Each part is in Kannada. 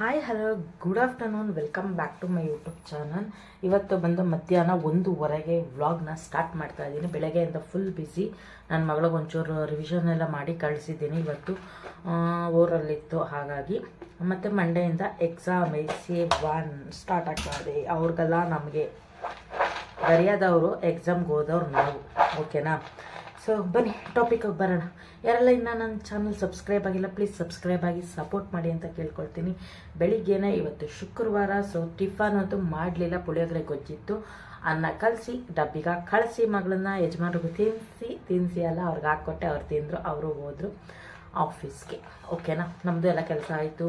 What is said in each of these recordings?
Hi hello good afternoon welcome back to my YouTube channel ಇವತ್ತು ಬಂದು ಮಧ್ಯಾಹ್ನ ಒಂದೂವರೆಗೆ ವ್ಲಾಗ್ನ ಸ್ಟಾರ್ಟ್ ಮಾಡ್ತಾ ಇದ್ದೀನಿ. ಬೆಳಗ್ಗೆಯಿಂದ ಫುಲ್ ಬ್ಯುಸಿ ನನ್ನ ಮಗಳಿಗೆ ಒಂಚೂರು ರಿವಿಷನ್ ಎಲ್ಲ ಮಾಡಿ ಕಳಿಸಿದ್ದೀನಿ ಇವತ್ತು. ಊರಲ್ಲಿತ್ತು. ಹಾಗಾಗಿ ಮತ್ತು ಮಂಡೆಯಿಂದ ಎಕ್ಸಾಮ್ ಸಿ ಒನ್ ಸ್ಟಾರ್ಟ್ ಆಗ್ತಾ ಇದೆ. ಅವ್ರಿಗೆಲ್ಲ ನಮಗೆ, ಬರೆಯೋದವರು ಎಕ್ಸಾಮ್ಗೆ ಹೋದವ್ರು ನಾವು. ಓಕೆನಾ ಸೊ ಬನ್ನಿ ಟಾಪಿಕ್ಗೆ ಬರೋಣ. ಯಾರೆಲ್ಲ ಇನ್ನೂ ನನ್ನ ಚಾನಲ್ ಸಬ್ಸ್ಕ್ರೈಬ್ ಆಗಿಲ್ಲ ಪ್ಲೀಸ್ ಸಬ್ಸ್ಕ್ರೈಬ್ ಆಗಿ ಸಪೋರ್ಟ್ ಮಾಡಿ ಅಂತ ಕೇಳ್ಕೊಳ್ತೀನಿ. ಬೆಳಿಗ್ಗೆನೇ ಇವತ್ತು ಶುಕ್ರವಾರ ಸೊ ಟಿಫನ್ ಅಂತೂ ಮಾಡಲಿಲ್ಲ, ಪುಳಿಯೋಗರೆ ಗೊಜ್ಜಿತ್ತು. ಅನ್ನ ಕಲಸಿ, ಡಬ್ಬಿಗೆ ಕಳಿಸಿ ಮಗಳನ್ನ, ಯಜಮಾನ್ರಿಗೂ ತಿನ್ನಿಸಿ ತಿನ್ನಿಸಿ ಅಲ್ಲ, ಅವ್ರಿಗೆ ಹಾಕ್ಕೊಟ್ಟೆ, ಅವ್ರು ತಿಂದರು, ಅವರು ಹೋದರು ಆಫೀಸ್ಗೆ ಓಕೆನಾ ನಮ್ಮದು ಎಲ್ಲ ಕೆಲಸ ಆಯಿತು.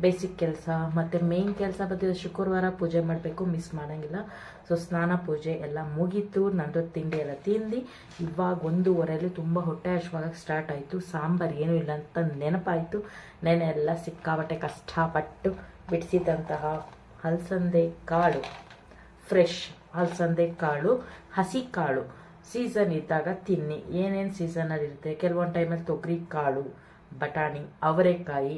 ಬೇಸಿಕ್ ಕೆಲಸ, ಮತ್ತು ಮೇನ್ ಕೆಲಸ ಬಂದಿದೆ ಶುಕ್ರವಾರ ಪೂಜೆ ಮಾಡಬೇಕು ಮಿಸ್ ಮಾಡೋಂಗಿಲ್ಲ. ಸೊ ಸ್ನಾನ, ಪೂಜೆ ಎಲ್ಲ ಮುಗೀತು. ನಂದು ತಿಂಡಿ ಎಲ್ಲ ತಿಂದು. ಇವಾಗ ಒಂದೂವರೆಯಲ್ಲಿ ತುಂಬ ಹೊಟ್ಟೆ ಹಶ್ವಾಗಕ್ಕೆ ಸ್ಟಾರ್ಟ್ ಆಯಿತು. ಸಾಂಬಾರು ಏನೂ ಇಲ್ಲ ಅಂತ ನೆನಪಾಯಿತು. ನೆನೆ ಎಲ್ಲ ಸಿಕ್ಕಾಬಟ್ಟೆ ಕಷ್ಟಪಟ್ಟು ಬಿಡಿಸಿದಂತಹ ಹಲಸಂದೆ ಕಾಳು. ಫ್ರೆಶ್ ಹಲಸಂದೆ ಕಾಳು, ಹಸಿ ಕಾಳು. ಸೀಸನ್ ಇದ್ದಾಗ ತಿನ್ನಿ. ಏನೇನು ಸೀಸನಲ್ಲಿ ಇರುತ್ತೆ? ಕೆಲವೊಂದು ಟೈಮಲ್ಲಿ ತೊಗರಿ ಕಾಳು, ಬಟಾಣಿ, ಅವರೆಕಾಯಿ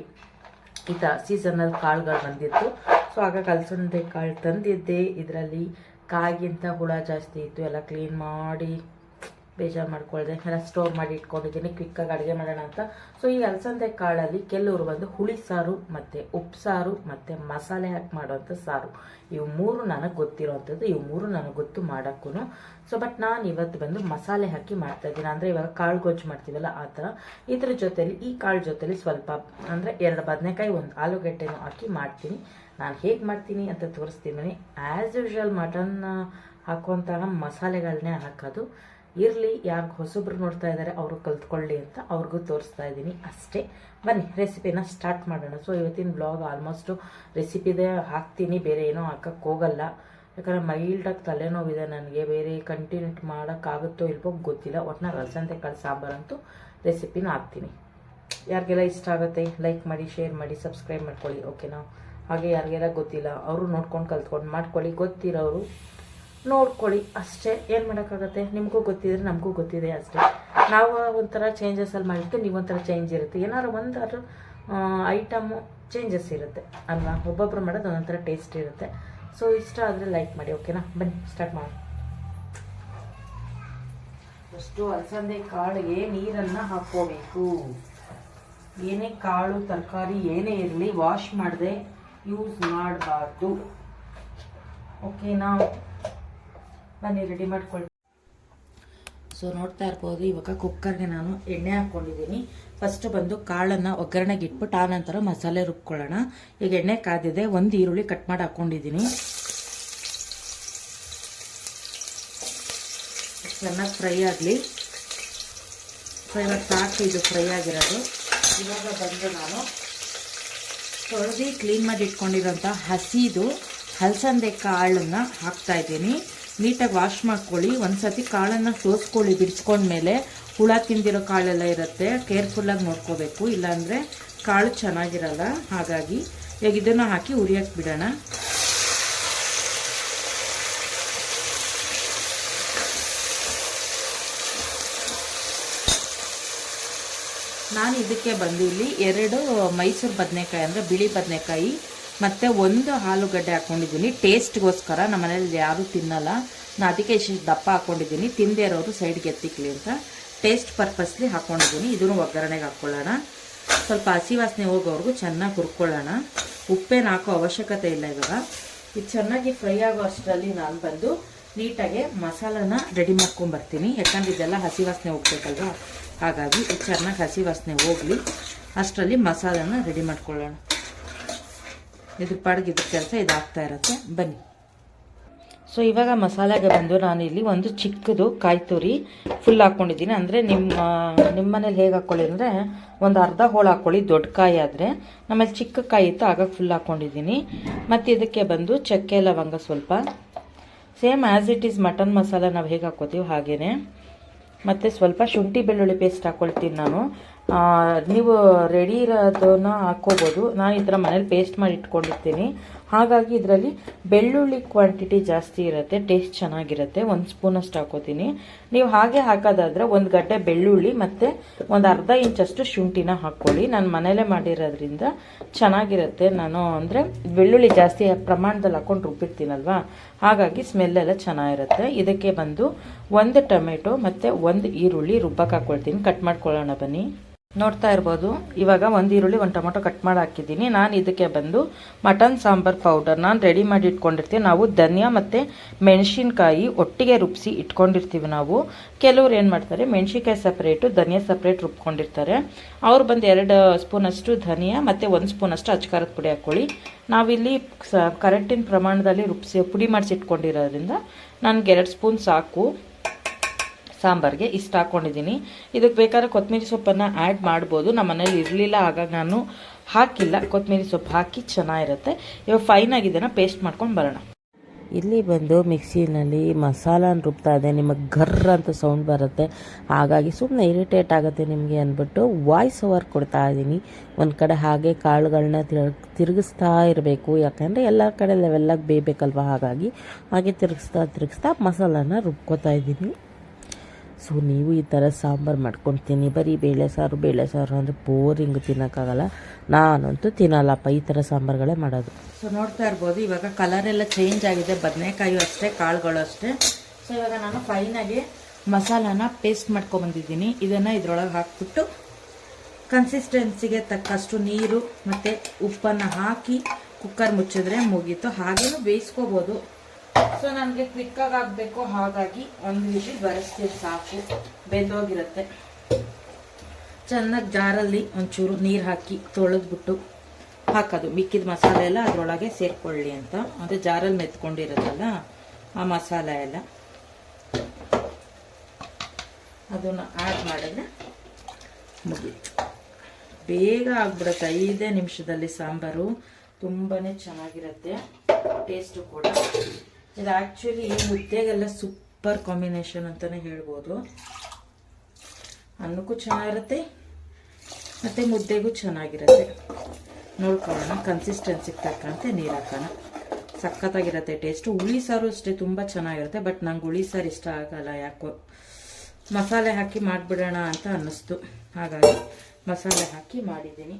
ಈ ಸೀಸನಲ್ ಕಾಳುಗಳು ಬಂದಿತ್ತು. ಸೊ ಆಗ ಕಲಸಂದೆ ಕಾಳು ತಂದಿದ್ದೆ. ಇದರಲ್ಲಿ ಕಾಯಿಗಿಂತ ಹುಳ ಜಾಸ್ತಿ ಇತ್ತು. ಎಲ್ಲ ಕ್ಲೀನ್ ಮಾಡಿ ಬೇಜಾರು ಮಾಡ್ಕೊಳ್ದೆ. ಎಲ್ಲ ಸ್ಟೋರ್ ಮಾಡಿ ಇಟ್ಕೊಂಡಿದ್ದೀನಿ ಕ್ವಿಕ್ಕಾಗಿ ಅಡುಗೆ ಮಾಡೋಣ ಅಂತ. ಸೊ ಈ ಅಲಸಂದೆ ಕಾಳಲ್ಲಿ ಕೆಲವರು ಬಂದು ಹುಳಿ ಸಾರು ಮತ್ತು ಉಪ್ಸಾರು ಮತ್ತು ಮಸಾಲೆ ಹಾಕಿ ಮಾಡೋವಂಥ ಸಾರು. ಇವು ಮೂರು ನನಗೆ ಗೊತ್ತಿರೋವಂಥದ್ದು ಇವು ಮೂರು ನನಗೆ ಗೊತ್ತು ಮಾಡೋಕ್ಕೂ ಸೊ ಬಟ್ ನಾನು ಇವತ್ತು ಬಂದು ಮಸಾಲೆ ಹಾಕಿ ಮಾಡ್ತಾ ಇದ್ದೀನಿ. ಅಂದರೆ ಇವಾಗ ಕಾಳು ಗೊಜ್ಜು ಮಾಡ್ತೀವಲ್ಲ ಆ ಥರ. ಇದ್ರ ಜೊತೆಲಿ, ಈ ಕಾಳು ಜೊತೆಲಿ ಸ್ವಲ್ಪ, ಅಂದರೆ ಎರಡು ಬದನೆಕಾಯಿ, ಒಂದು ಆಲೂಗಡ್ಡೆನೂ ಹಾಕಿ ಮಾಡ್ತೀನಿ. ನಾನು ಹೇಗೆ ಮಾಡ್ತೀನಿ ಅಂತ ತೋರಿಸ್ತೀನಿ ಆ್ಯಸ್ ಯೂಶ್ವಲ್ ಮಟನ್ ಹಾಕುವಂತಹ ಮಸಾಲೆಗಳನ್ನೇ ಹಾಕೋದು. ಇರಲಿ, ಯಾರಿಗೆ ಹೊಸೊಬ್ರು ನೋಡ್ತಾ ಇದ್ದಾರೆ ಅವರು ಕಲ್ತ್ಕೊಳ್ಳಿ ಅಂತ ಅವ್ರಿಗೂ ತೋರಿಸ್ತಾ ಇದ್ದೀನಿ ಅಷ್ಟೇ. ಬನ್ನಿ, ರೆಸಿಪಿನ ಸ್ಟಾರ್ಟ್ ಮಾಡೋಣ. ಸೊ ಇವತ್ತಿನ ಬ್ಲಾಗ್ ಆಲ್ಮೋಸ್ಟು ರೆಸಿಪಿದೇ ಹಾಕ್ತೀನಿ, ಬೇರೆ ಏನೋ ಹಾಕಕ್ಕೆ ಹೋಗಲ್ಲ. ಯಾಕಂದರೆ ಮೈಲ್ಡಾಗಿ ತಲೆನೋವಿದೆ ನನಗೆ, ಬೇರೆ ಕಂಟಿನ್ಯೂಟ್ ಮಾಡೋಕ್ಕಾಗುತ್ತೋ ಇಲ್ವೋ ಗೊತ್ತಿಲ್ಲ. ಒಟ್ಟಿನ ರಸಂತೆ ಕಾಳು ಸಾಂಬಾರಂತೂ ರೆಸಿಪಿನ ಹಾಕ್ತೀನಿ. ಯಾರಿಗೆಲ್ಲ ಇಷ್ಟ ಆಗುತ್ತೆ ಲೈಕ್ ಮಾಡಿ ಶೇರ್ ಮಾಡಿ ಸಬ್ಸ್ಕ್ರೈಬ್ ಮಾಡ್ಕೊಳ್ಳಿ ಓಕೆನಾ ಹಾಗೆ ಯಾರಿಗೆಲ್ಲ ಗೊತ್ತಿಲ್ಲ, ಅವರು ನೋಡ್ಕೊಂಡು ಕಲ್ತ್ಕೊಂಡು ಮಾಡ್ಕೊಳ್ಳಿ. ಗೊತ್ತಿರೋರು ನೋಡ್ಕೊಳ್ಳಿ ಅಷ್ಟೇ, ಏನು ಮಾಡೋಕ್ಕಾಗತ್ತೆ? ನಿಮಗೂ ಗೊತ್ತಿದ್ರೆ ನಮಗೂ ಗೊತ್ತಿದೆ ಅಷ್ಟೇ. ನಾವು ಒಂಥರ ಚೇಂಜಸಲ್ಲಿ ಮಾಡಿರ್ತೀವಿ, ನೀವು ಒಂಥರ ಚೇಂಜ್ ಇರುತ್ತೆ. ಏನಾದ್ರು ಒಂದಾದ್ರು ಐಟಮು ಚೇಂಜಸ್ ಇರುತ್ತೆ, ಅಲ್ವಾ? ಒಬ್ಬೊಬ್ರು ಮಾಡೋದು ಒಂದೊಂಥರ ಟೇಸ್ಟ್ ಇರುತ್ತೆ. ಸೊ ಇಷ್ಟ ಆದರೆ ಲೈಕ್ ಮಾಡಿ ಓಕೆನಾ ಬನ್ನಿ ಸ್ಟಾರ್ಟ್ ಮಾಡಿ ಫಸ್ಟು ಅಲಸಂದೆ ಕಾಳಿಗೆ ನೀರನ್ನು ಹಾಕ್ಕೋಬೇಕು. ಏನೇ ಕಾಳು, ತರಕಾರಿ, ಏನೇ ಇರಲಿ ವಾಶ್ ಮಾಡದೆ ಯೂಸ್ ಮಾಡಬಾರ್ದು. ಓಕೆನಾ ಬನ್ನಿ ರೆಡಿ ಮಾಡ್ಕೊಳ್ಳಿ ಸೊ ನೋಡ್ತಾ ಇರ್ಬೋದು, ಇವಾಗ ಕುಕ್ಕರ್ಗೆ ನಾನು ಎಣ್ಣೆ ಹಾಕ್ಕೊಂಡಿದ್ದೀನಿ ಫಸ್ಟ್ ಬಂದು ಕಾಳನ್ನು ಒಗ್ಗರಣೆಗೆ ಇಟ್ಬಿಟ್ಟು ಆ ನಂತರ ಮಸಾಲೆ ರುಬ್ಕೊಳ್ಳೋಣ. ಈಗ ಎಣ್ಣೆ ಕಾದಿದೆ ಒಂದು ಈರುಳ್ಳಿ ಕಟ್ ಮಾಡಿ ಹಾಕ್ಕೊಂಡಿದ್ದೀನಿ ಚೆನ್ನಾಗಿ ಫ್ರೈ ಆಗಲಿ. ಸೊ ಇವಾಗ ಸಾಕು, ಇದು ಫ್ರೈ ಆಗಿರೋದು. ಇವಾಗ ಬಂದು ನಾನು ತೊಳೆದು ಕ್ಲೀನ್ ಮಾಡಿ ಇಟ್ಕೊಂಡಿರೋಂಥ ಹಸಿದು ಹಲಸಂದೆ ಕಾಳನ್ನು ಹಾಕ್ತಾ ಇದ್ದೀನಿ. ನೀಟಾಗಿ ವಾಶ್ ಮಾಡ್ಕೊಳ್ಳಿ. ಒಂದ್ಸತಿ ಕಾಳನ್ನು ಸೋಸ್ಕೊಳ್ಳಿ ಬಿಡಿಸ್ಕೊಂಡ್ಮೇಲೆ ಹುಳ ತಿಂದಿರೋ ಕಾಳೆಲ್ಲ ಇರುತ್ತೆ. ಕೇರ್ಫುಲ್ಲಾಗಿ ನೋಡ್ಕೋಬೇಕು. ಇಲ್ಲಾಂದರೆ ಕಾಳು ಚೆನ್ನಾಗಿರಲ್ಲ. ಹಾಗಾಗಿ ಈಗ ಇದನ್ನು ಹಾಕಿ ಉರಿಯಕ್ಕೆ ಬಿಡೋಣ. ನಾನು ಇದಕ್ಕೆ ಬಂದು ಇಲ್ಲಿ ಎರಡು ಮೈಸೂರು ಬದನೆಕಾಯಿ ಅಂದರೆ ಬಿಳಿ ಬದನೆಕಾಯಿ. ಮತ್ತು ಒಂದು ಆಲೂಗಡ್ಡೆ ಹಾಕ್ಕೊಂಡಿದ್ದೀನಿ ಟೇಸ್ಟ್ಗೋಸ್ಕರ ನಮ್ಮ ಮನೇಲಿ ಯಾರೂ ತಿನ್ನಲ್ಲ. ನಾನು ಅದಕ್ಕೆ ಇಷ್ಟು ದಪ್ಪ ಹಾಕ್ಕೊಂಡಿದ್ದೀನಿ ತಿಂದೇ ಇರೋರು ಸೈಡ್ಗೆ ಎತ್ತಿಕ್ಲಿ ಅಂತ. ಟೇಸ್ಟ್ ಪರ್ಪಸ್ಲಿ ಹಾಕ್ಕೊಂಡಿದ್ದೀನಿ ಇದನ್ನು ಒಗ್ಗರಣೆಗೆ ಹಾಕ್ಕೊಳ್ಳೋಣ ಸ್ವಲ್ಪ ಹಸಿ ವಾಸನೆ ಹೋಗೋವರೆಗೂ ಚೆನ್ನಾಗಿ ಹುರ್ಕೊಳ್ಳೋಣ. ಉಪ್ಪೇನು ಹಾಕೋ ಅವಶ್ಯಕತೆ ಇಲ್ಲ ಇವಾಗ. ಇದು ಚೆನ್ನಾಗಿ ಫ್ರೈ ಆಗೋ ಅಷ್ಟರಲ್ಲಿ ನಾನು ಬಂದು ನೀಟಾಗಿ ಮಸಾಲನ ರೆಡಿ ಮಾಡ್ಕೊಂಬರ್ತೀನಿ. ಯಾಕಂದ್ರೆ ಇದೆಲ್ಲ ಹಸಿ ವಾಸನೆ ಹೋಗ್ಬೇಕಲ್ವಾ? ಹಾಗಾಗಿ ಇದು ಚೆನ್ನಾಗಿ ಹಸಿ ವಾಸನೆ ಹೋಗಲಿ. ಅಷ್ಟರಲ್ಲಿ ಮಸಾಲನ ರೆಡಿ ಮಾಡ್ಕೊಳ್ಳೋಣ. ಇದ್ರ ಪಾಡಿಗೆ ಇದ್ರ ಕೆಲಸ ಇದಾಗ್ತಾ ಇರುತ್ತೆ. ಬನ್ನಿ. ಸೊ ಇವಾಗ ಮಸಾಲೆಗೆ ಬಂದು ನಾನು ಇಲ್ಲಿ ಒಂದು ಚಿಕ್ಕದು ಕಾಯಿ ತುರಿ ಫುಲ್ ಹಾಕ್ಕೊಂಡಿದ್ದೀನಿ ಅಂದರೆ ನಿಮ್ಮ ನಿಮ್ಮ ಮನೇಲಿ ಹೇಗೆ ಹಾಕ್ಕೊಳ್ಳಿ ಅಂದರೆ ಒಂದು ಅರ್ಧ ಹೋಳು ಹಾಕ್ಕೊಳ್ಳಿ ದೊಡ್ಡ ಕಾಯಿ ಆದರೆ. ನಮ್ಮಲ್ಲಿ ಚಿಕ್ಕ ಕಾಯಿ ಇತ್ತು, ಆಗ ಫುಲ್ ಹಾಕ್ಕೊಂಡಿದ್ದೀನಿ ಮತ್ತು ಇದಕ್ಕೆ ಬಂದು ಚಕ್ಕೆ, ಲವಂಗ ಸ್ವಲ್ಪ. Same as it is mutton masala ನಾವು ಹೇಗೆ ಹಾಕ್ಕೋತೀವಿ ಹಾಗೇ ಮತ್ತು ಸ್ವಲ್ಪ ಶುಂಠಿ ಬೆಳ್ಳುಳ್ಳಿ ಪೇಸ್ಟ್ ಹಾಕ್ಕೊಳ್ತೀನಿ ನಾನು. ನೀವು ರೆಡಿ ಇರೋದನ್ನು ಹಾಕ್ಕೋಬೋದು. ನಾನು ಈ ಥರ ಮನೇಲಿ ಪೇಸ್ಟ್ ಮಾಡಿ ಇಟ್ಕೊಂಡಿರ್ತೀನಿ. ಹಾಗಾಗಿ ಇದರಲ್ಲಿ ಬೆಳ್ಳುಳ್ಳಿ ಕ್ವಾಂಟಿಟಿ ಜಾಸ್ತಿ ಇರುತ್ತೆ ಟೇಸ್ಟ್ ಚೆನ್ನಾಗಿರುತ್ತೆ. ಒಂದು ಸ್ಪೂನಷ್ಟು ಹಾಕೋತೀನಿ. ನೀವು ಹಾಗೆ ಹಾಕೋದಾದ್ರೆ ಒಂದು ಗಡ್ಡೆ ಬೆಳ್ಳುಳ್ಳಿ ಮತ್ತು ಒಂದು ಅರ್ಧ ಇಂಚಷ್ಟು ಶುಂಠಿನ ಹಾಕ್ಕೊಳ್ಳಿ. ನಾನು ಮನೇಲೇ ಮಾಡಿರೋದ್ರಿಂದ ಚೆನ್ನಾಗಿರುತ್ತೆ. ನಾನು ಅಂದರೆ ಬೆಳ್ಳುಳ್ಳಿ ಜಾಸ್ತಿ ಪ್ರಮಾಣದಲ್ಲಿ ಹಾಕೊಂಡು ರುಬ್ಬಿರ್ತೀನಲ್ವಾ? ಹಾಗಾಗಿ ಸ್ಮೆಲ್ ಎಲ್ಲ ಚೆನ್ನಾಗಿರುತ್ತೆ. ಇದಕ್ಕೆ ಬಂದು ಒಂದು ಟೊಮೆಟೊ ಮತ್ತು ಒಂದು ಈರುಳ್ಳಿ ರುಬ್ಬಕ್ಕೆ ಹಾಕ್ಕೊಳ್ತೀನಿ. ಕಟ್ ಮಾಡ್ಕೊಳ್ಳೋಣ ಬನ್ನಿ. ನೋಡ್ತಾ ಇರ್ಬೋದು. ಇವಾಗ ಒಂದು ಈರುಳ್ಳಿ, ಒಂದು ಟೊಮೊಟೊ ಕಟ್ ಮಾಡಿ ಹಾಕಿದ್ದೀನಿ. ನಾನು ಇದಕ್ಕೆ ಬಂದು ಮಟನ್ ಸಾಂಬಾರ್ ಪೌಡರ್ ನಾನು ರೆಡಿ ಮಾಡಿ ಇಟ್ಕೊಂಡಿರ್ತೀನಿ. ನಾವು ಧನಿಯಾ ಮತ್ತು ಮೆಣಸಿನ್ಕಾಯಿ ಒಟ್ಟಿಗೆ ರುಬ್ಬಿಸಿ ಇಟ್ಕೊಂಡಿರ್ತೀವಿ ನಾವು. ಕೆಲವ್ರು ಏನು ಮಾಡ್ತಾರೆ, ಮೆಣಸಿನ್ಕಾಯಿ ಸಪ್ರೇಟು ಧನಿಯಾ ಸಪ್ರೇಟ್ ರುಬ್ಕೊಂಡಿರ್ತಾರೆ. ಅವ್ರು ಬಂದು ಎರಡು ಸ್ಪೂನಷ್ಟು ಧನಿಯಾ ಮತ್ತು ಒಂದು ಸ್ಪೂನಷ್ಟು ಅಚ್ಕಾರದ ಪುಡಿ ಹಾಕ್ಕೊಳ್ಳಿ. ನಾವಿಲ್ಲಿ ಸ ಕರೆಕ್ಟಿನ ಪ್ರಮಾಣದಲ್ಲಿ ರುಬ್ಬಿಸಿ ಪುಡಿ ಮಾಡಿಸಿ ಇಟ್ಕೊಂಡಿರೋದ್ರಿಂದ ನನಗೆ ಎರಡು ಸ್ಪೂನ್ ಸಾಕು. ಸಾಂಬಾರಿಗೆ ಇಷ್ಟು ಹಾಕ್ಕೊಂಡಿದ್ದೀನಿ ಇದಕ್ಕೆ ಬೇಕಾದ್ರೆ ಕೊತ್ತಂಬರಿ ಸೊಪ್ಪನ್ನು ಆ್ಯಡ್ ಮಾಡ್ಬೋದು. ನಮ್ಮ ಮನೇಲಿ ಇರಲಿಲ್ಲ ಹಾಗಾಗಿ ನಾನು ಹಾಕಿಲ್ಲ. ಕೊತ್ತಂಬರಿ ಸೊಪ್ಪು ಹಾಕಿ ಚೆನ್ನಾಗಿರುತ್ತೆ. ಇವಾಗ ಫೈನ್ ಇದನ್ನು ಪೇಸ್ಟ್ ಮಾಡ್ಕೊಂಡು ಬರೋಣ. ಇಲ್ಲಿ ಬಂದು ಮಿಕ್ಸಿನಲ್ಲಿ ಮಸಾಲಾನ ರುಬ್ತಾ ಇದೆ. ನಿಮಗೆ ಗರ್ರ ಅಂತ ಸೌಂಡ್ ಬರುತ್ತೆ. ಹಾಗಾಗಿ ಸುಮ್ಮನೆ ಇರಿಟೇಟ್ ಆಗುತ್ತೆ ನಿಮಗೆ ಅಂದ್ಬಿಟ್ಟು ವಾಯ್ಸ್ ಓವರ್ ಕೊಡ್ತಾ ಇದ್ದೀನಿ. ಒಂದು ಕಡೆ ಹಾಗೆ ಕಾಳುಗಳನ್ನ ತಿರುಗಿಸ್ತಾ ಇರಬೇಕು. ಯಾಕಂದರೆ ಎಲ್ಲ ಕಡೆ ಲೆವೆಲ್ಲಾಗಿ ಬೇಯಬೇಕಲ್ವ? ಹಾಗಾಗಿ ಹಾಗೆ ತಿರುಗಿಸ್ತಾ ತಿರುಗಿಸ್ತಾ ಮಸಾಲಾನ ರುಬ್ಕೋತಾ ಇದ್ದೀನಿ. ಸೊ ನೀವು ಈ ಥರ ಸಾಂಬಾರು ಮಾಡ್ಕೊತೀನಿ. ಬರೀ ಬೇಳೆ ಸಾರು ಬೇಳೆ ಸಾರು ಅಂದರೆ ಬೋರಿಂಗ್ ತಿನ್ನೋಕ್ಕಾಗಲ್ಲ. ನಾನಂತೂ ತಿನ್ನಲ್ಲಪ್ಪ, ಈ ಥರ ಸಾಂಬಾರುಗಳೇ ಮಾಡೋದು. ಸೊ ನೋಡ್ತಾ ಇರ್ಬೋದು, ಇವಾಗ ಕಲರ್ ಎಲ್ಲ ಚೇಂಜ್ ಆಗಿದೆ. ಬದನೆಕಾಯಿ ಅಷ್ಟೇ, ಕಾಳುಗಳು ಅಷ್ಟೇ. ಸೊ ಇವಾಗ ನಾನು ಫೈನಾಗಿ ಮಸಾಲಾನ ಪೇಸ್ಟ್ ಮಾಡ್ಕೊಂಬಂದಿದ್ದೀನಿ ಇದನ್ನು ಇದರೊಳಗೆ ಹಾಕ್ಬಿಟ್ಟು ಕನ್ಸಿಸ್ಟೆನ್ಸಿಗೆ ತಕ್ಕಷ್ಟು ನೀರು ಮತ್ತು ಉಪ್ಪನ್ನು ಹಾಕಿ ಕುಕ್ಕರ್ ಮುಚ್ಚಿದ್ರೆ ಮುಗೀತು. ಹಾಗೇನು ಬೇಯಿಸ್ಕೋಬೋದು. ಸೊ ನನಗೆ ಕ್ವಿಕ್ಕಾಗಿ ಆಗಬೇಕು. ಹಾಗಾಗಿ ಒಂದು ರೀತಿ ಬರೆಸ್ತೀವಿ, ಸಾಕು. ಬೆಂದೋಗಿರುತ್ತೆ. ಚೆನ್ನಾಗಿ ಜಾರಲ್ಲಿ ಒಂಚೂರು ನೀರು ಹಾಕಿ ತೊಳೆದ್ಬಿಟ್ಟು ಹಾಕೋದು. ಮಿಕ್ಕಿದ ಮಸಾಲೆ ಎಲ್ಲ ಅದರೊಳಗೆ ಸೇರ್ಕೊಳ್ಳಿ ಅಂತ. ಅಂದರೆ ಜಾರಲ್ಲಿ ಮೆತ್ಕೊಂಡಿರೋದಲ್ಲ ಆ ಮಸಾಲೆ ಎಲ್ಲ. ಅದನ್ನು ಆ್ಯಡ್ ಮಾಡಿದ್ರೆ ಮುಗೀತು. ಬೇಗ ಆಗ್ಬಿಡುತ್ತೆ. ಐದೇ ನಿಮಿಷದಲ್ಲಿ ಸಾಂಬಾರು. ತುಂಬಾ ಚೆನ್ನಾಗಿರುತ್ತೆ. ಟೇಸ್ಟು ಕೂಡ. ಇದು ಆ್ಯಕ್ಚುಲಿ ಮುದ್ದೆಗೆಲ್ಲ ಸೂಪರ್ ಕಾಂಬಿನೇಷನ್ ಅಂತಲೇ ಹೇಳ್ಬೋದು. ಅನ್ನಕ್ಕೂ ಚೆನ್ನಾಗಿರುತ್ತೆ, ಮತ್ತು ಮುದ್ದೆಗೂ ಚೆನ್ನಾಗಿರುತ್ತೆ. ನೋಡ್ಕೊಳ್ಳೋಣ ಕನ್ಸಿಸ್ಟೆನ್ಸಿಗೆ ತಕ್ಕಂತೆ ನೀರು ಹಾಕೋಣ. ಸಖತ್ತಾಗಿರುತ್ತೆ ಟೇಸ್ಟು ಹುಳಿ ಸಾರು ಅಷ್ಟೇ ತುಂಬ ಚೆನ್ನಾಗಿರುತ್ತೆ ಬಟ್ ನಂಗೆ ಹುಳಿ ಸಾರು ಇಷ್ಟ ಆಗಲ್ಲ ಯಾಕೋ. ಮಸಾಲೆ ಹಾಕಿ ಮಾಡಿಬಿಡೋಣ ಅಂತ ಅನ್ನಿಸ್ತು. ಹಾಗಾಗಿ ಮಸಾಲೆ ಹಾಕಿ ಮಾಡಿದ್ದೀನಿ.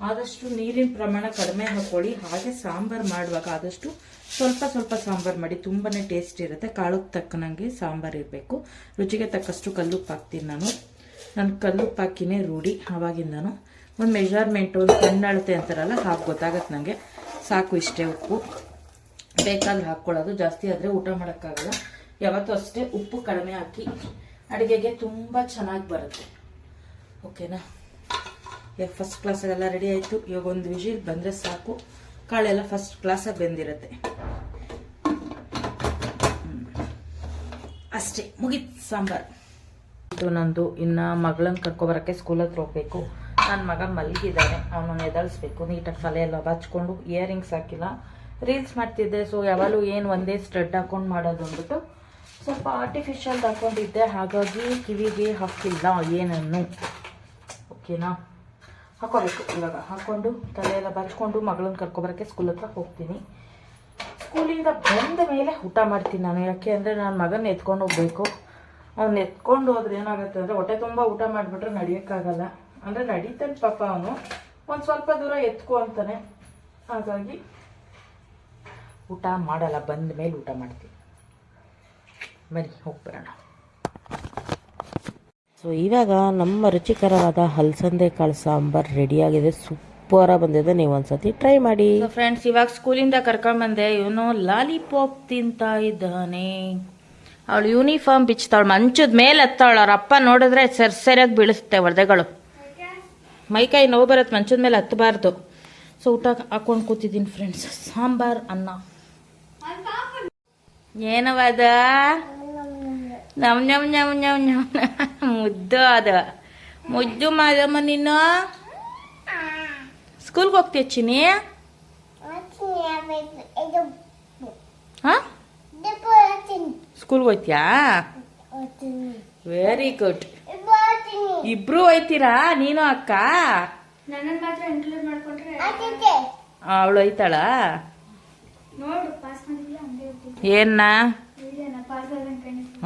ಆದಷ್ಟು ನೀರಿನ ಪ್ರಮಾಣ ಕಡಿಮೆ ಹಾಕೊಳ್ಳಿ. ಹಾಗೆ ಸಾಂಬಾರು ಮಾಡುವಾಗ ಆದಷ್ಟು ಸ್ವಲ್ಪ ಸ್ವಲ್ಪ ಸಾಂಬಾರು ಮಾಡಿ. ತುಂಬಾ ಟೇಸ್ಟ್ ಇರುತ್ತೆ. ಕಾಳಕ್ಕೆ ತಕ್ಕನಂಗೆ ಸಾಂಬಾರು ಇರಬೇಕು. ರುಚಿಗೆ ತಕ್ಕಷ್ಟು ಕಲ್ಲುಪ್ಪು ಹಾಕ್ತೀನಿ ನಾನು. ನಾನು ಕಲ್ಲುಪ್ಪು ಹಾಕಿನೇ ರೂಢಿ. ಆವಾಗಿಂದನು ಒಂದು ಮೆಜರ್ಮೆಂಟು ಒಂದು ಕಣ್ಣಳತೆ ಅಂತಾರಲ್ಲ ಹಾಕಿ ಗೊತ್ತಾಗತ್ತೆ ನನಗೆ ಸಾಕು ಇಷ್ಟೇ ಉಪ್ಪು. ಬೇಕಾದ್ರೆ ಹಾಕ್ಕೊಳ್ಳೋದು. ಜಾಸ್ತಿ ಆದರೆ ಊಟ ಮಾಡೋಕ್ಕಾಗಲ್ಲ. ಯಾವತ್ತೂ ಅಷ್ಟೇ ಉಪ್ಪು ಕಡಿಮೆ ಹಾಕಿ. ಅಡುಗೆಗೆ ತುಂಬ ಚೆನ್ನಾಗಿ ಬರುತ್ತೆ. ಓಕೆನಾ ಈಗ ಫಸ್ಟ್ ಕ್ಲಾಸಾಗೆಲ್ಲ ರೆಡಿ ಆಯಿತು. ಇವಾಗ ಒಂದು ವಿಷಿಲ್ ಬಂದರೆ ಸಾಕು. ಕಾಳೆಲ್ಲ ಫಸ್ಟ್ ಕ್ಲಾಸಾಗಿ ಬೆಂದಿರುತ್ತೆ. ಅಷ್ಟೇ, ಮುಗೀತು ಸಾಂಬಾರು. ಇದು ನಂದು. ಇನ್ನು ಮಗಳನ್ನ ಕರ್ಕೊಬರೋಕ್ಕೆ ಸ್ಕೂಲ್ ಹತ್ರ ಹೋಗ್ಬೇಕು. ನನ್ನ ಮಗ ಮಲಗಿದ್ದಾನೆ ಅವನು ಎದಳಿಸ್ಬೇಕು ನೀಟಾಗಿ ತಲೆ ಎಲ್ಲ ಬಾಚ್ಕೊಂಡು ಇಯರಿಂಗ್ಸ್ ಹಾಕಿಲ್ಲ. ರೀಲ್ಸ್ ಮಾಡ್ತಿದ್ದೆ. ಸೊ ಯಾವಾಗಲೂ ಏನು ಒಂದೇ ಸ್ಟ್ರೆಡ್ ಹಾಕೊಂಡು ಮಾಡೋದು ಅಂದ್ಬಿಟ್ಟು ಸ್ವಲ್ಪ ಆರ್ಟಿಫಿಷಿಯಲ್ ಹಾಕೊಂಡಿದ್ದೆ ಹಾಗಾಗಿ ಕಿವಿಗೆ ಹಾಕಿಲ್ಲ ಏನನ್ನು. ಓಕೆನಾ ಹಾಕೋಬೇಕು. ಇವಾಗ ಹಾಕ್ಕೊಂಡು ತಲೆ ಎಲ್ಲ ಬಾಚ್ಕೊಂಡು ಮಗಳನ್ನ ಕರ್ಕೊಬರೋಕ್ಕೆ ಸ್ಕೂಲ್ ಹತ್ರ ಹೋಗ್ತೀನಿ. ಸ್ಕೂಲಿಂದ ಬಂದ ಮೇಲೆ ಊಟ ಮಾಡ್ತೀನಿ ನಾನು. ಯಾಕೆ ಅಂದರೆ ನಾನು ಮಗನ ಎತ್ಕೊಂಡು ಹೋಗ್ಬೇಕು. ಅವ್ನು ಎತ್ಕೊಂಡು ಹೋದ್ರೆ ಏನಾಗುತ್ತೆ ಅಂದರೆ ಹೊಟ್ಟೆ ತುಂಬ ಊಟ ಮಾಡಿಬಿಟ್ರೆ ನಡೆಯೋಕ್ಕಾಗಲ್ಲ. ಅಂದರೆ ನಡೀತಾನೆ ಪಾಪ ಅವನು. ಒಂದು ಸ್ವಲ್ಪ ದೂರ ಎತ್ಕೊ ಅಂತಾನೆ. ಹಾಗಾಗಿ ಊಟ ಮಾಡಲ್ಲ. ಬಂದ ಮೇಲೆ ಊಟ ಮಾಡ್ತೀನಿ. ಬನ್ನಿ ಹೋಗ್ಬರೋಣ ಸೊ ಇವಾಗ ನಮ್ಮ ರುಚಿಕರವಾದ ಹಲಸಂದೆ ಕಾಳು ಸಾಂಬಾರ್ ರೆಡಿಯಾಗಿದೆ ಸೂಪರ ಬಂದಿದೆ. ನೀವು ಒಂದ್ಸತಿ ಟ್ರೈ ಮಾಡಿ. ಫ್ರೆಂಡ್ಸ್ ಇವಾಗ ಸ್ಕೂಲಿಂದ ಕರ್ಕೊಂಡ್ ಬಂದೆ. ಇವನು ಲಾಲಿಪಾಪ್ ತಿಂತಾ ಇದ್ದಾನೆ. ಅವಳು ಯೂನಿಫಾರ್ಮ್ ಬಿಚ್ತಾವಳು ಮಂಚದ ಮೇಲೆ ಹತ್ತಾವಳು ಅವ್ರ ಅಪ್ಪ ನೋಡಿದ್ರೆ ಸರ್ ಸರಿಯಾಗಿ ಬೀಳಿಸುತ್ತೆ ಒಡೆಗಳು ಮೈಕೈ ನೋವು ಬರುತ್ತೆ ಮಂಚದ ಮೇಲೆ ಹತ್ತಬಾರ್ದು ಸೊ ಊಟ ಹಾಕೊಂಡು ಕೂತಿದ್ದೀನಿ ಫ್ರೆಂಡ್ಸ್ ಸಾಂಬಾರ್ ಅನ್ನ. ಏನವದ ನಮ್ ನಮ್ ನಮ್ ನಮ್ ನಮ್ ಮುದ್ದು ಅದ ಮುದ್ದು ಮಾಡಮ್ಮ ನೀನು? ಸ್ಕೂಲ್ಗೆ ಹೋಗ್ತೀಯ ಚಿನಿ ಹಾ? ಸ್ಕೂಲ್ಗೆ ಹೋಗ್ತೀಯಾ ವೆರಿ ಗುಡ್ ಇಬ್ರು ಹೋಯ್ತೀರಾ? ನೀನು ಅಕ್ಕ? ನನ್ನನ್ನು ಮಾತ್ರ ಇನ್ಕ್ಲೂಡ್ ಮಾಡ್ಕೊಂಡ್ರೆ. ಅವಳು ಹೋಯ್ತಾಳ? ನೋಡು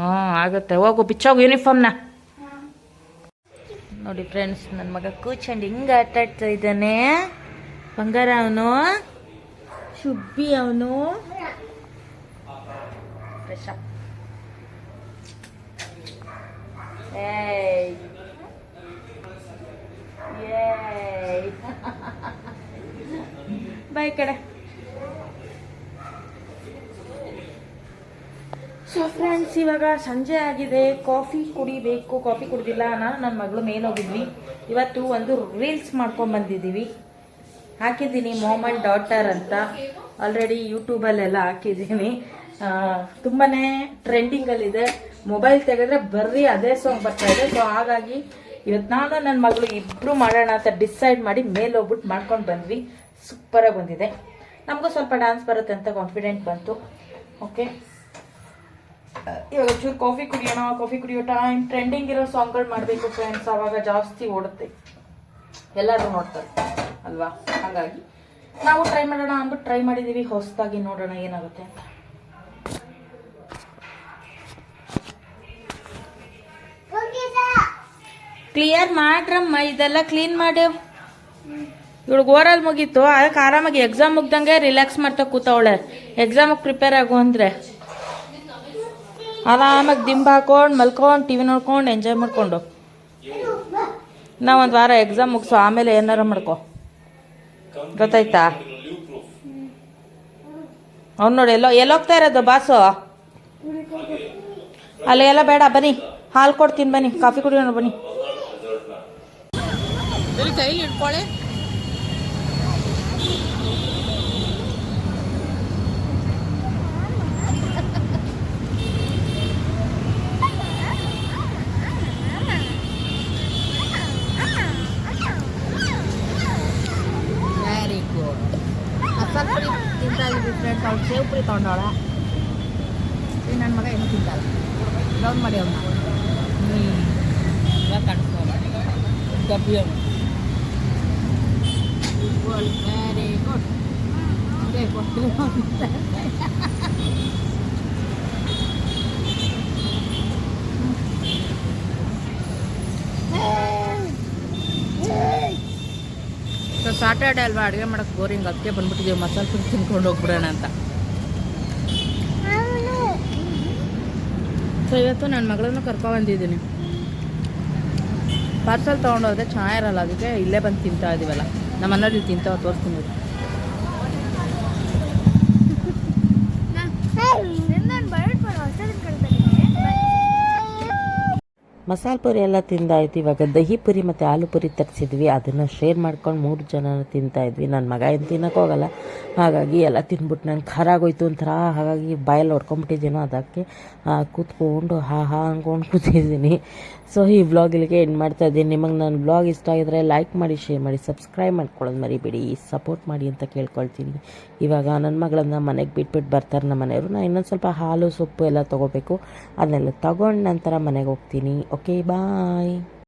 ಹ್ಞೂ ಆಗುತ್ತೆ. ಹೋಗು ಬಿಚ್ಚೋಗು ಯೂನಿಫಾರ್ಮ್ನ ನೋಡಿ ಫ್ರೆಂಡ್ಸ್ ನನ್ನ ಮಗ ಕೂತ್ಕೊಂಡು ಹಿಂಗೆ ಆಟ ಆಡ್ತಾ ಇದ್ದಾನೆ. ಬಂಗಾರ ಅವನು. ಶುಬ್ಬಿ ಅವನು. ಫ್ರೆಶ್ ಅಪ್ ಏಯ್. ಏಯ್. ಬಾಯ್ ಕಡೆ ಸೊ ಫ್ರೆಂಡ್ಸ್ ಇವಾಗ ಸಂಜೆ ಆಗಿದೆ. ಕಾಫಿ ಕುಡಿಬೇಕು. ಕಾಫಿ ಕುಡಿದಿಲ್ಲ. ನಾನು ನನ್ನ ಮಗಳು ಮೇಲೆ ಹೋಗಿದ್ವಿ. ಇವತ್ತು ಒಂದು ರೀಲ್ಸ್ ಮಾಡ್ಕೊಂಡು ಬಂದಿದ್ದೀವಿ. ಹಾಕಿದ್ದೀನಿ ಮೋಮ್ ಡಾಟರ್ ಅಂತ. ಆಲ್ರೆಡಿ ಯೂಟ್ಯೂಬಲ್ಲೆಲ್ಲ ಹಾಕಿದ್ದೀನಿ. ತುಂಬಾ ಟ್ರೆಂಡಿಂಗಲ್ಲಿದೆ ಮೊಬೈಲ್ ತೆಗೆದ್ರೆ ಬರ್ರಿ ಅದೇ ಸಾಂಗ್ ಬರ್ತಾ ಇದೆ. ಸೊ ಹಾಗಾಗಿ ಇವತ್ತು ನಾನು ನನ್ನ ಮಗಳು ಇಬ್ಬರು ಮಾಡೋಣ ಅಂತ ಡಿಸೈಡ್ ಮಾಡಿ ಮೇಲೆ ಹೋಗ್ಬಿಟ್ಟು ಮಾಡ್ಕೊಂಡು ಬಂದ್ವಿ. ಸೂಪರಾಗಿ ಬಂದಿದೆ. ನಮಗೂ ಸ್ವಲ್ಪ ಡ್ಯಾನ್ಸ್ ಬರುತ್ತೆ ಅಂತ ಕಾನ್ಫಿಡೆಂಟ್ ಬಂತು. ಓಕೆ ಇವಾಗ ಚೂರು ಕಾಫಿ ಕುಡಿಯೋಣ ಕಾಫಿ ಕುಡಿಯೋ ಟೈಮ್ ಟ್ರೆಂಡಿಂಗ್ ಇರೋ ಸಾಂಗ್ಗಳು ಮಾಡಬೇಕು ಫ್ರೆಂಡ್ಸ್ ಆವಾಗ ಜಾಸ್ತಿ ಓಡುತ್ತೆ. ಎಲ್ಲರೂ ನೋಡ್ತಾರೆ, ಅಲ್ವಾ? ಹಾಗಾಗಿ ನಾವು ಟ್ರೈ ಮಾಡೋಣ ಅಂದ್ಬಿಟ್ಟು ಟ್ರೈ ಮಾಡಿದ್ದೀವಿ ಹೊಸದಾಗಿ ನೋಡೋಣ ಏನಾಗುತ್ತೆ ಅಂತ. ಕ್ಲಿಯರ್ ಮಾಡ್ರಮ್ಮ, ಇದೆಲ್ಲ ಕ್ಲೀನ್ ಮಾಡಿ ಇವಳು ಓರಲ್ ಮುಗೀತು ಅದಕ್ಕೆ ಆರಾಮಾಗಿ ಎಕ್ಸಾಮ್ ಮುಗ್ದಂಗೆ ರಿಲ್ಯಾಕ್ಸ್ ಮಾಡ್ತಾ ಕೂತವಳೆ. ಎಕ್ಸಾಮಿಗೆ ಪ್ರಿಪೇರ್ ಆಗು ಅಂದರೆ. ಆರಾಮಾಗಿ ದಿಂಬ ಹಾಕೊಂಡು ಮಲ್ಕೊಂಡು ಟಿ ವಿ ನೋಡ್ಕೊಂಡು ಎಂಜಾಯ್ ಮಾಡ್ಕೊಂಡು. ನಾವೊಂದು ವಾರ ಎಕ್ಸಾಮ್ ಮುಗಿಸು, ಆಮೇಲೆ ಏನಾರ ಮಾಡ್ಕೊ. ಗೊತ್ತಾಯ್ತಾ? ಅವ್ನು ನೋಡಿ, ಎಲ್ಲೋ ಎಲ್ಲೋಗ್ತಾ ಇರೋದು ಬಾಸು? ಅಲ್ಲಿ ಎಲ್ಲ ಬೇಡ, ಬನ್ನಿ. ಹಾಲು ಕೊಡ್ತೀನಿ, ಬನ್ನಿ. ಕಾಫಿ ಕುಡಿಯೋಣ, ಬನ್ನಿ. ಕೈಲಿ ಇಟ್ಕೊಳ್ಳಿ ಗುಡ್ ಬೇಕು ಸೊ ಸಾಟರ್ಡೆ ಅಲ್ವಾ ಅಡುಗೆ ಮಾಡೋಕ್ಕೆ ಬೋರಿಂಗ್ ಅದಕ್ಕೆ ಬಂದ್ಬಿಟ್ಟಿದ್ದೀವಿ ಮಸಾಲೆ ಪುರಿ ತಿನ್ಕೊಂಡು ಹೋಗ್ಬಿಡೋಣ ಅಂತ. ಸೊ ಇವತ್ತು ನನ್ನ ಮಗಳನ್ನು ಕರ್ಕೊಬಂದಿದ್ದೀನಿ ಪಾರ್ಸಲ್ ತೊಗೊಂಡೋದ್ರೆ ಚೆನ್ನಾಗಿರಲ್ಲ ಅದಕ್ಕೆ ಇಲ್ಲೇ ಬಂದು ತಿಂತಾ ಇದೀವಲ್ಲ. ನಮ್ಮ ಮನೇಲಿ ತಿಂತಾವ ತೋರಿಸ್ತೀನಿ ನೋಡಿ. ನಾನು ಬರಟ್ ಮಾಡೋ ಹೊಸದನ್ನ ಕಳ್ತಾನೆ ಮಸಾಲೆ ಪುರಿ ಎಲ್ಲ ತಿಂದಾಯ್ತು ಇವಾಗ ದಹಿ ಪುರಿ ಮತ್ತು ಆಲೂ ಪುರಿ ತರಿಸಿದ್ವಿ. ಅದನ್ನು ಶೇರ್ ಮಾಡ್ಕೊಂಡು ಮೂರು ಜನ ತಿಂತಾಯಿದ್ವಿ ನನ್ನ ಮಗ ಏನು ತಿನ್ನೋಕ್ಕೋಗಲ್ಲ ಹಾಗಾಗಿ ಎಲ್ಲ ತಿಂದ್ಬಿಟ್ಟು ನಂಗೆ ಖರಾಗೋಯ್ತು ಒಂಥರ. ಹಾಗಾಗಿ ಬಾಯಲ್ಲಿ ಹೊಡ್ಕೊಂಬಿಟ್ಟಿದ್ದೀನೋ ಅದಕ್ಕೆ ಕೂತ್ಕೊಂಡು ಹಾ ಹಾ ಅಂದ್ಕೊಂಡು ಕೂತಿದ್ದೀನಿ. ಸೊ ಈ ವ್ಲಾಗಿಲ್ಗೆ ಇಲ್ಲಿಗೆ ಎಂಡ್ ಮಾಡ್ತಾ ಇದ್ದೀನಿ. ನಿಮಗೆ ನನ್ನ ವ್ಲಾಗ್ ಇಷ್ಟ ಆಗಿದ್ರೆ ಲೈಕ್ ಮಾಡಿ ಶೇರ್ ಮಾಡಿ ಸಬ್ಸ್ಕ್ರೈಬ್ ಮಾಡ್ಕೊಳ್ಳೋದು ಮರಿಬೇಡಿ. ಸಪೋರ್ಟ್ ಮಾಡಿ ಅಂತ ಕೇಳ್ಕೊಳ್ತೀನಿ. ಇವಾಗ ನನ್ನ ಮಗಳನ್ನ ಮನೆಗೆ ಬಿಟ್ಬಿಟ್ಟು ಬರ್ತಾರೆ ನಮ್ಮ ಮನೆಯವರು. ನಾನು ಇನ್ನೊಂದು ಸ್ವಲ್ಪ ಹಾಲು, ಸೊಪ್ಪು ಎಲ್ಲ ತೊಗೋಬೇಕು. ಅದನ್ನೆಲ್ಲ ತಗೊಂಡ ನಂತರ ಮನೆಗೆ ಹೋಗ್ತೀನಿ. Okay bye